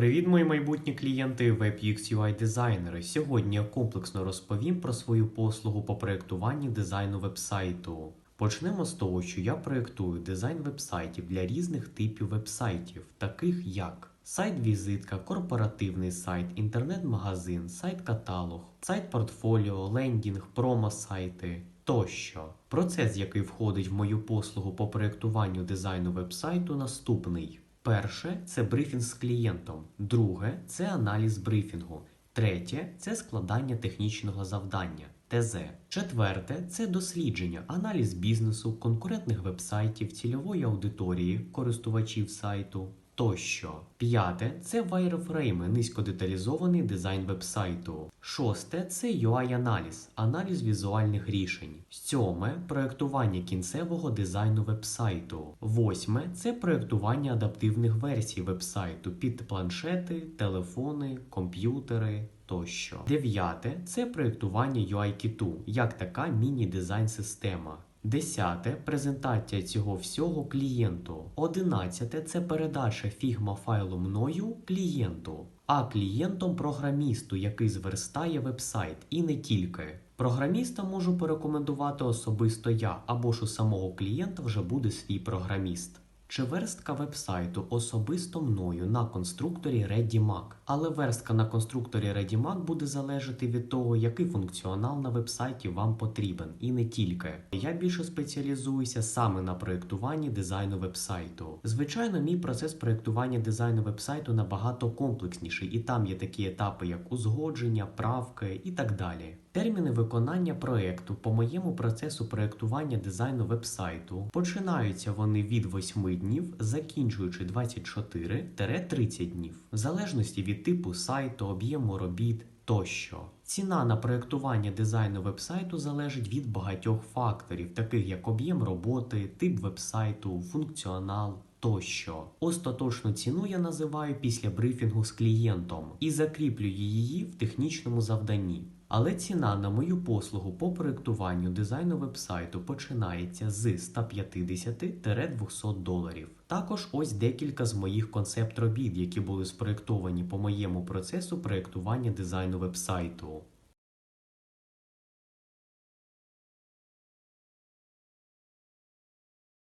Привіт, мої майбутні клієнти WebUX UI дизайнери. Сьогодні я комплексно розповім про свою послугу по проєктуванні дизайну вебсайту. Почнемо з того, що я проєктую дизайн вебсайтів для різних типів вебсайтів, таких як сайт-візитка, корпоративний сайт, інтернет-магазин, сайт-каталог, сайт-портфоліо, лендінг, промо-сайти тощо. Процес, який входить в мою послугу по проєктуванню дизайну вебсайту, наступний. Перше це брифінг з клієнтом. Друге це аналіз брифінгу. Третє це складання технічного завдання. ТЗ. Четверте це дослідження, аналіз бізнесу, конкурентних вебсайтів, цільової аудиторії, користувачів сайту тощо. П'яте це вайрфрейми, низькодеталізований дизайн вебсайту. Шосте це UI-аналіз, аналіз візуальних рішень. Сьоме проектування кінцевого дизайну вебсайту. Восьме це проектування адаптивних версій вебсайту під планшети, телефони, комп'ютери. Тощо. Дев'яте це проєктування UI-кіту, як така міні-дизайн система. Десяте презентація цього всього клієнту. Одинадцяте це передача фігма файлу мною клієнту, а клієнтом програмісту, який зверстає вебсайт, і не тільки. Програміста можу порекомендувати особисто я, або ж у самого клієнта вже буде свій програміст. Чи верстка вебсайту особисто мною на конструкторі ReadyMac. Але верстка на конструкторі ReadyMac буде залежати від того, який функціонал на вебсайті вам потрібен, і не тільки. Я більше спеціалізуюся саме на проєктуванні дизайну вебсайту. Звичайно, мій процес проєктування дизайну вебсайту набагато комплексніший, і там є такі етапи, як узгодження, правки і так далі. Терміни виконання проекту по моєму процесу проєктування дизайну вебсайту починаються вони від 8 днів, закінчуючи 24-30 днів, в залежності від типу сайту, об'єму робіт тощо. Ціна на проєктування дизайну вебсайту залежить від багатьох факторів, таких як об'єм роботи, тип вебсайту, функціонал. Тощо остаточну ціну я називаю після брифінгу з клієнтом і закріплюю її в технічному завданні. Але ціна на мою послугу по проєктуванню дизайну вебсайту починається з 150-200 доларів. Також ось декілька з моїх концепт робіт, які були спроєктовані по моєму процесу проєктування дизайну вебсайту.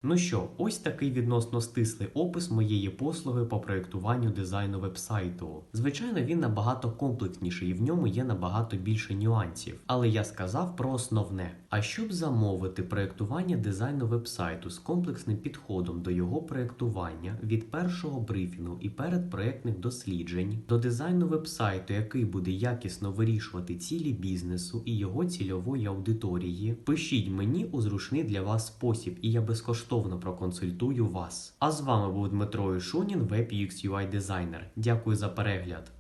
Ну що, ось такий відносно стислий опис моєї послуги по проєктуванню дизайну вебсайту. Звичайно, він набагато комплексніший і в ньому є набагато більше нюансів. Але я сказав про основне. А щоб замовити проєктування дизайну вебсайту з комплексним підходом до його проєктування від першого брифінгу і передпроєктних досліджень до дизайну вебсайту, який буде якісно вирішувати цілі бізнесу і його цільової аудиторії, пишіть мені у зручний для вас спосіб, і я безкоштовно проконсультую вас. А з вами був Дмитро Ішунін, WebUX UI дизайнер. Дякую за перегляд.